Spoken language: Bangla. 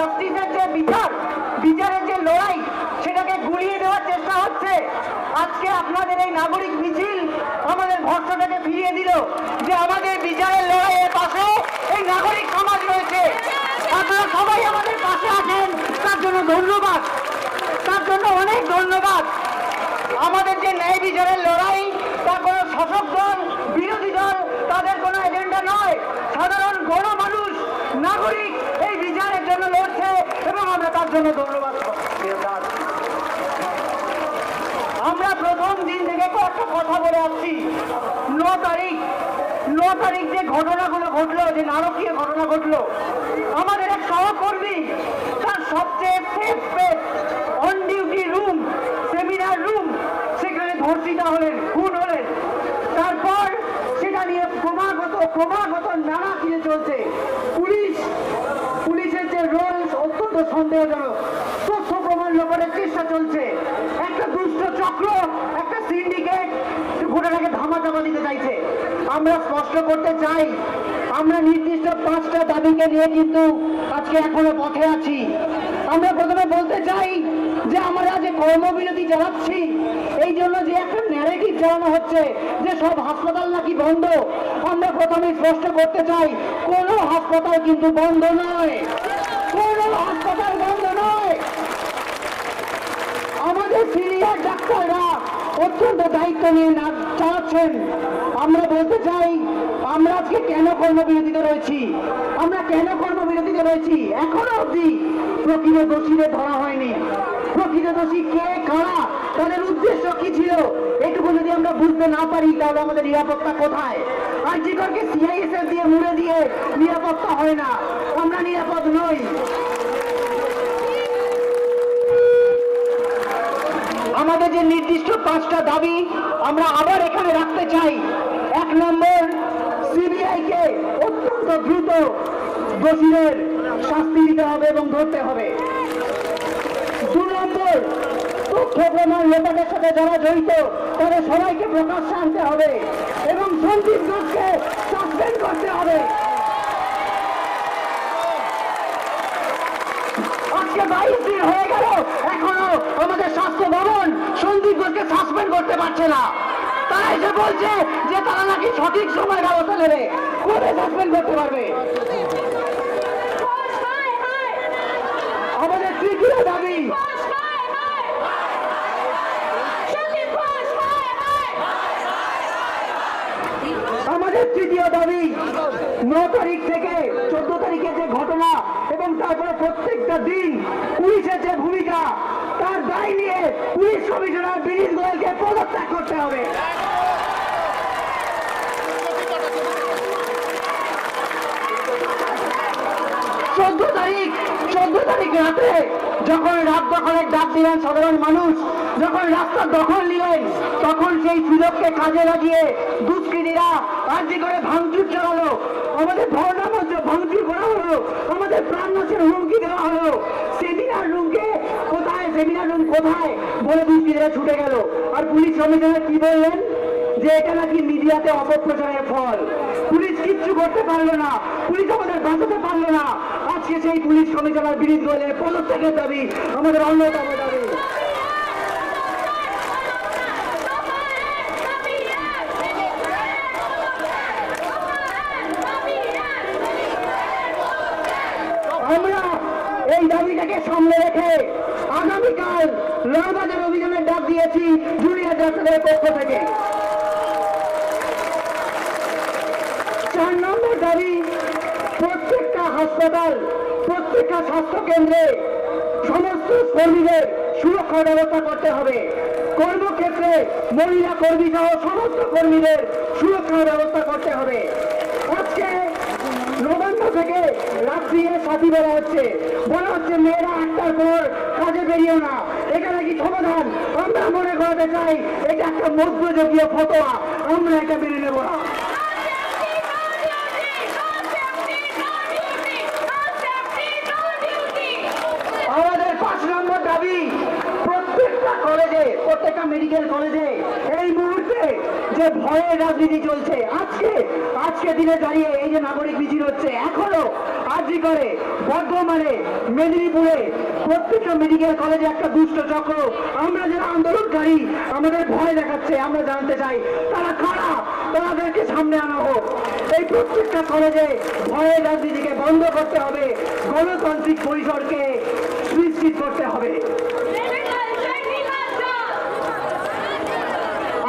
জাস্টিসের যে বিচার, বিচারের যে লড়াই, সেটাকে গুলিয়ে দেওয়ার চেষ্টা হচ্ছে। আজকে আপনাদের এই নাগরিক মিছিল আমাদের ভরসাটাকে ফিরিয়ে দিল যে আমাদের বিচারের লড়াইয়ের পাশে এই নাগরিক সমাজ রয়েছে। আপনারা সবাই আমাদের পাশে আছেন। তার জন্য ধন্যবাদ। তার জন্য অনেক ধন্যবাদ। আমাদের যে ন্যায় বিচারের লড়াই তা কোনো শাসক দল বিরোধী দল তাদের কোনো এজেন্ডা নয় সাধারণ গণমানুষ নাগরিক এই বিচারের জন্য লড়ছে এবং আমরা তার জন্য ধন্যবাদ। আমরা প্রথম দিন থেকে কয়েকটা কথা বলে আসছি। ন তারিখ ন তারিখ যে ঘটনাগুলো ঘটলো, যে নারকীয় ঘটনা ঘটলো, আমাদের এক সহকর্মী, তার সবচেয়ে space on duty room seminar room সেখানে ধর্ষিতা হলেন খুন হলেন তারপর সেটা নিয়ে ক্রমাগত ক্রমাগত নানা কিছু চলছে পুলিশ পুলিশের যে রোল অত্যন্ত সন্দেহজনক তথ্য প্রমাণ লোপাটের চেষ্টা চলছে। একটা দুষ্ট চক্র, একটা সিন্ডিকেট ঘটনাকে ধামাচাপা দিতে চাইছে। আমরা স্পষ্ট করতে চাই, আমরা নির্দিষ্ট পাঁচটা দাবিকে নিয়ে কিন্তু আজকে এখনও পথে আছি। আমরা প্রথমে বলতে চাই যে আমরা যে কর্মবিরতি চালাচ্ছি, এই জন্য যে একটা ন্যারেটিভ চালানো হচ্ছে, যে সব হাসপাতাল নাকি বন্ধ, আমরা প্রথমে স্পষ্ট করতে চাই, কোনো হাসপাতাল কিন্তু বন্ধ নয় কোনো হাসপাতাল বন্ধ নয় আমাদের সিনিয়র ডাক্তাররা দায়িত্ব নিয়ে না চালাচ্ছেন? আমরা বলতে চাই, আমরা আজকে কেন কর্মবিরতিতে রয়েছি? আমরা কেন কর্মবিরতিতে রয়েছি? এখনও অবধি প্রকৃত দোষীদের ধরা হয়নি। প্রকৃত দোষী কে, কারা, তাদের উদ্দেশ্য কি ছিল? এটুকু যদি আমরা বুঝতে না পারি, তাহলে আমাদের নিরাপত্তা কোথায়? আর জিকরকে সিআইএসএফ দিয়ে মুড়ে দিয়ে নিরাপত্তা হয় না। আমরা নিরাপদ নই। আমাদের যে নির্দিষ্ট পাঁচটা দাবি আমরা আবার এখানে রাখতে চাই। এক নম্বর সিবিআই কে অত্যন্ত দ্রুত দোষীদের শাস্তি দিতে হবে এবং ধরতে হবে। দু নম্বর, তথ্য প্রমাণ লোকের সাথে যারা জড়িত, তাদের সবাইকে প্রকাশ্যে আনতে হবে এবং সন্দীপ ঘোষকে সাসপেন্ড করতে হবে। আজকে বাইশ দিন হয়ে এখনও আমাদের স্বাস্থ্য ভবন সন্দীপ ঘোষকে সাসপেন্ড করতে পারছে না। তারা এসে বলছে যে তারা নাকি সঠিক সময় ব্যবস্থা নেবে। কবে সাসপেন্ড করতে পারবে? আমাদের তৃতীয় দাবি আমাদের তৃতীয় দাবি ন তারিখ থেকে চোদ্দ তারিখে যে ঘটনা এবং তারপরে প্রত্যেকটা দিন পুলিশের যে ভূমিকা, তার দায় নিয়ে পুলিশ কমিশনার বিনীত গোয়েলকে পদত্যাগ করতে হবে। চোদ্দ তারিখ চোদ্দ তারিখ রাতে যখন রাত দখলের ডাক দিলেন সাধারণ মানুষ যখন রাস্তা দখল নিলেন, তখন সেই সুযোগকে কাজে লাগিয়ে দুষ্কৃতীরা আর্জি করে ভাঙচুর চালালো। আমাদের ধর্ণা মঞ্চ ভাঙচুর করা হলো। আমাদের প্রাণ নাশের হুমকি দেওয়া হলো। সেমিনার রুমকে কোথায়, সেমিনার রুম কোথায় বলে দুষ্কৃতীরা ছুটে গেল। আর পুলিশ কমিশনার কি বললেন? যে এটা নাকি মিডিয়াতে অপপ্রচারের ফল। পুলিশ কিচ্ছু করতে পারল না। পুলিশ আমাদের বাঁচাতে পারল না। আজকে সেই পুলিশ কমিশনার গোয়েলের পদত্যাগের দাবি আমাদের অন্যতম দাবি আমরা দাবিটাকে সামনে রেখে আগামীকাল লালবাজার অভিযানের ডাক দিয়েছি জুনিয়র ডাক্তারদের পক্ষ থেকে। চার নম্বর দাবি, প্রত্যেকটা হাসপাতাল, প্রত্যেকটা স্বাস্থ্য কেন্দ্রে সমস্ত কর্মীদের সুরক্ষা ব্যবস্থা করতে হবে। কর্মক্ষেত্রে মহিলা কর্মী সহ সমস্ত কর্মীদের সুরক্ষার ব্যবস্থা করতে হবে আজকে নবান্ন থেকে রাত্রিরে সাথী বলা হচ্ছে। বলা হচ্ছে মেয়েরা আটটার পর কাজে বেরিয়েও না। এখানে কি সমাধান? আমরা মনে করাতে চাই, এটা একটা মধ্যযুগীয় ফটোয়া আমরা এটা মেনে নেব না আমাদের পাঁচ নম্বর প্রত্যেকটা মেডিকেল কলেজে এই মুহূর্তে যে ভয়ের রাজনীতি চলছে, আজকে আজকে দিনে দাঁড়িয়ে এই যে নাগরিক মিছিল হচ্ছে, এখনও আজই করে বর্ধমানে, মেদিনীপুরে প্রত্যেকটা মেডিকেল কলেজে একটা দুষ্ট চক্র। আমরা যারা আন্দোলনকারী, আমাদের ভয় দেখাচ্ছে, আমরা জানতে চাই, তারা কারা? তাদেরকে সামনে আনা হোক। এই প্রত্যেকটা কলেজে ভয়ের রাজনীতিকে বন্ধ করতে হবে। গণতান্ত্রিক পরিসরকে সুনিশ্চিত করতে হবে।